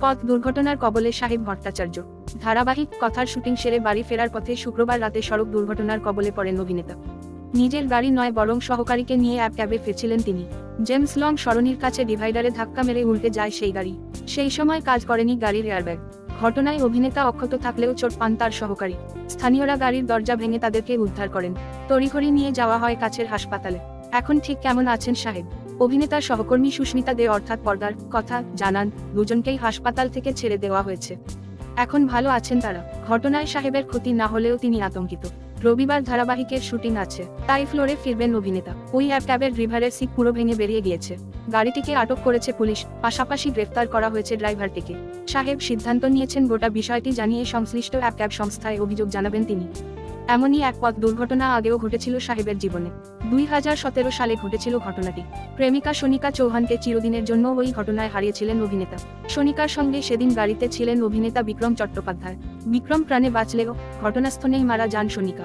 পথ দুর্ঘটনার কবলে সাহেব ভট্টাচার্য। ধারাবাহিক কথার শুটিং সেরে বাড়ি ফেরার পথে শুক্রবার রাতে সড়ক দুর্ঘটনার কবলে পড়েন অভিনেতা। নিজের গাড়ি নয়, বরং সহকারীকে নিয়ে অ্যাপ ক্যাবে ফিরছিলেন তিনি। জেমস লং সরণির কাছে ডিভাইডারে ধাক্কা মেরে উল্টে যায় সেই গাড়ি। সেই সময় কাজ করেনি গাড়ির এয়ারব্যাগ। ঘটনায় অভিনেতা অক্ষত থাকলেও চোট পান তার সহকারী। স্থানীয়রা গাড়ির দরজা ভেঙে তাদেরকে উদ্ধার করেন। তড়িঘড়ি নিয়ে যাওয়া হয় কাছের হাসপাতালে। এখন ঠিক কেমন আছেন সাহেব? অভিনেতার সহকর্মী সুস্মিতা দে অর্থাৎ পর্দার কথা জানান, দুজনকেই হাসপাতাল থেকে ছেড়ে দেওয়া হয়েছে। এখন ভালো আছেন তারা। ঘটনায় সাহেবের ক্ষতি না হলেও তিনি আতঙ্কিত। রবিবার ধারাবাহিকের শুটিং আছে, তাই ফ্লোরে ফিরবেন অভিনেতা। ওই অ্যাপ ক্যাবের ড্রাইভারের সিট পুরো ভেঙে বেরিয়ে গিয়েছে। গাড়িটিকে আটক করেছে পুলিশ, পাশাপাশি গ্রেফতার করা হয়েছে ড্রাইভারটিকে। সাহেব সিদ্ধান্ত নিয়েছেন, গোটা বিষয়টি জানিয়ে সংশ্লিষ্ট অ্যাপ ক্যাব সংস্থায় অভিযোগ জানাবেন তিনি। এমনই এক পথ দুর্ঘটনা আগেও ঘটেছিল সাহেবের জীবনে। দুই হাজার সতেরো সালে ঘটেছিল ঘটনাটি। প্রেমিকা সোনিকা চৌহানকে চিরদিনের জন্য ওই ঘটনায় হারিয়েছিলেন অভিনেতা। সোনিকার সঙ্গে সেদিন গাড়িতে ছিলেন অভিনেতা বিক্রম চট্টোপাধ্যায়। বিক্রম প্রাণে বাঁচলেও ঘটনাস্থলেই মারা যান সনিকা